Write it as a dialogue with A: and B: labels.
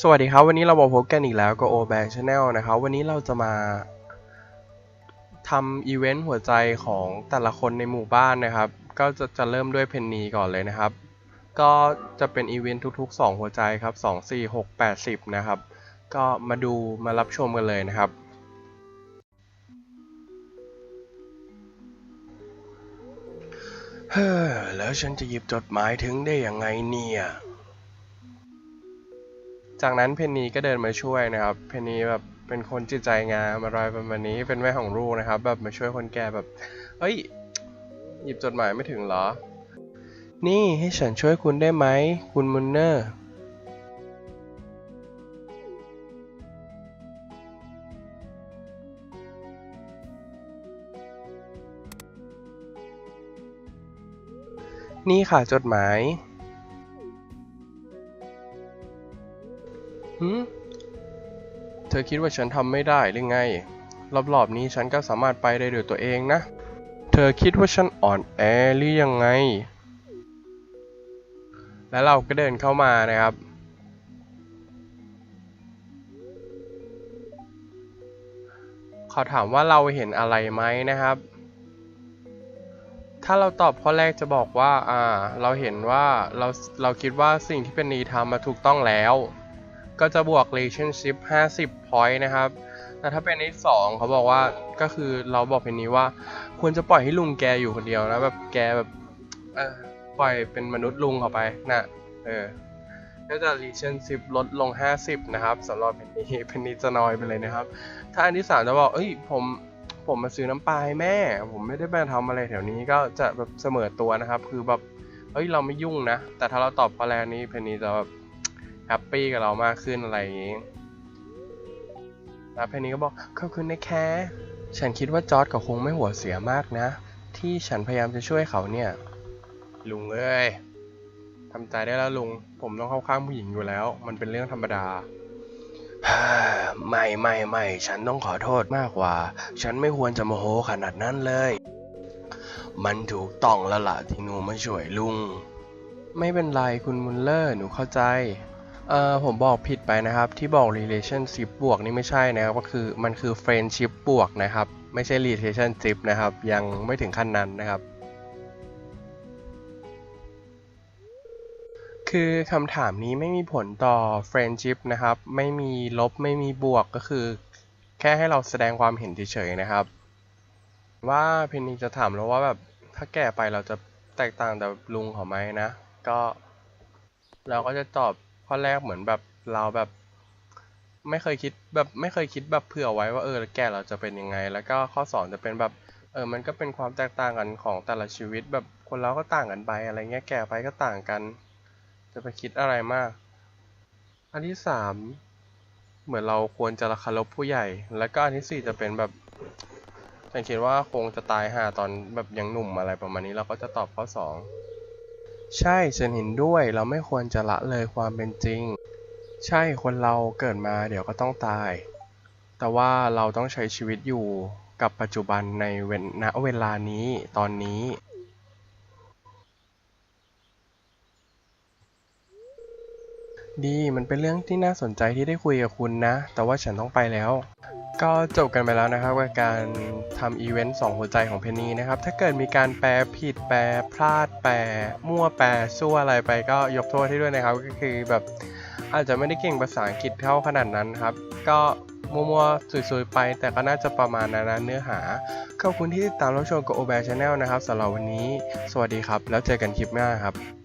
A: สวัสดีครับ วันนี้เรามาพบกันอีกแล้วกับโอแบงชาแนลนะครับ วันนี้เราจะมาทำอีเวนต์หัวใจของแต่ละคนในหมู่บ้านนะครับ ก็จะจะเริ่มด้วยเพนนีก่อนเลยนะครับ ก็จะเป็นอีเวนต์ทุกๆ 2 หัวใจครับ 2 4 6 8 10 นะครับ ก็มาดูมารับชมกันเลยนะครับเฮ้อแล้วฉันจะหยิบจดหมายถึงได้ยังไงเนี่ย จากนั้นเพนนีก็เดินมาช่วยนะครับ เพนนีแบบเป็นคนจิตใจงามอะไรประมาณนี้เป็นแม่ของลูกนะครับ แบบมาช่วยคนแก่แบบ เอ้ย หยิบจดหมายไม่ถึงเหรอ นี่ให้ฉันช่วยคุณได้ไหม คุณมุนเนอร์นี่ค่ะจดหมาย หืมเธอคิดว่าฉันทำไม่ได้หรือไง รอบๆนี้ฉันก็สามารถไปได้ด้วยตัวเองนะ เธอคิดว่าฉันอ่อนแอหรือยังไง แล้วเราก็เดินเข้ามานะครับเขาถามว่าเราเห็นอะไรไหมนะครับ ถ้าเราตอบข้อแรกจะบอกว่า อ่า เราเห็นว่า เรา เราคิดว่าสิ่งที่เป็นนีทำมาถูกต้องแล้ว ก็จะบวก relationship 50 point นะครับแต่ถ้าเป็นที่สองเขาบอกว่าก็คือเราบอกเพนนี้ว่า ควรจะปล่อยให้ลุงแกอยู่คนเดียวนะแบบแกแบบเออปล่อยเป็นมนุษย์ลุงเขาไปนะเออก็จะ relationship ลดลง 50 นะครับสำหรับเพนนี้เพนนี้จะน้อยไปเลยนะครับ ถ้าอันที่สามจะบอกเอ้ยผมผมมาซื้อน้ำปลาให้แม่ ผมไม่ได้มาทำอะไรแถวนี้ก็จะแบบเสมอตัวนะครับ คือแบบเฮ้ยเราไม่ยุ่งนะ แต่ถ้าเราตอบข้อแรกนี้เพนนีจะแบบ แฮปปี้กับเรามากขึ้นอะไรอย่างงี้แล้วเพนนีก็บอกขอบคุณนะแคฉันคิดว่าจอร์ดก็คงไม่หัวเสียมากนะ ที่ฉันพยายามจะช่วยเขาเนี่ย ลุงเอ้ยทำใจได้แล้วลุง ผมต้องเข้าข้างผู้หญิงอยู่แล้ว มันเป็นเรื่องธรรมดาไม่ไม่ไม่ฉันต้องขอโทษมากกว่า ฉันไม่ควรจะโมโหขนาดนั้นเลย มันถูกต้องแล้วล่ะที่หนูมาช่วยลุง ไม่เป็นไรคุณมุลเลอร์หนูเข้าใจ เอ่อผมบอกผิดไปนะครับ ที่บอก relationship บวกนี่ไม่ใช่นะครับก็คือมันคือ friendship บวกนะครับ ไม่ใช่ relationship นะครับ ยังไม่ถึงขั้นนั้นนะครับ คือคำถามนี้ไม่มีผลต่อ friendship นะครับ ไม่มีลบไม่มีบวกก็คือ แค่ให้เราแสดงความเห็นเฉยๆนะครับ ว่าเพนนีจะถามเราว่าแบบถ้าแก่ไปเราจะแตกต่างจากลุงเขาไหมนะ ก็เราก็จะตอบ ข้อแรกเหมือนแบบเราแบบ ไม่เคยคิดแบบไม่เคยคิดแบบเผื่อไว้ว่าเออแก่เราจะเป็นยังไง แล้วก็ข้อสองจะเป็นแบบเออมันก็เป็นความแตกต่างกันของแต่ละชีวิต แบบคนเราก็ต่างกันไปอะไรเงี้ยแก่ไปก็ต่างกัน จะไปคิดอะไรมาก อันที่สามเหมือนเราควรจะเคารพผู้ใหญ่ แล้วก็อันที่สี่จะเป็นแบบฉันคิดว่าคงจะตายห่าตอนแบบยังหนุ่มอะไรประมาณนี้เราก็จะตอบข้อสอง ใช่ฉันเห็นด้วยเราไม่ควรจะละเลยความเป็นจริง ใช่คนเราเกิดมาเดี๋ยวก็ต้องตาย แต่ว่าเราต้องใช้ชีวิตอยู่กับปัจจุบันในเวณเวลานี้ตอนนี้ ดีมันเป็นเรื่องที่น่าสนใจที่ได้คุยกับคุณนะ แต่ว่าฉันต้องไปแล้ว ก็จบกันไปแล้วนะครับกับการทำอีเวนต์สองหัวใจของเพนนีนะครับ ถ้าเกิดมีการแปลผิดแปลพลาดแปลมั่วแปลซั่วอะไรไปก็ยกโทษให้ด้วยนะครับ ก็คือแบบอาจจะไม่ได้เก่งภาษาอังกฤษเท่าขนาดนั้นครับ ก็มั่วๆสวยๆไป แต่ก็น่าจะประมาณนั้นนะเนื้อหา ขอบคุณที่ติดตามรับชมกับโอแบชแนลนะครับสำหรับวันนี้ สวัสดีครับ แล้วเจอกันคลิปหน้าครับ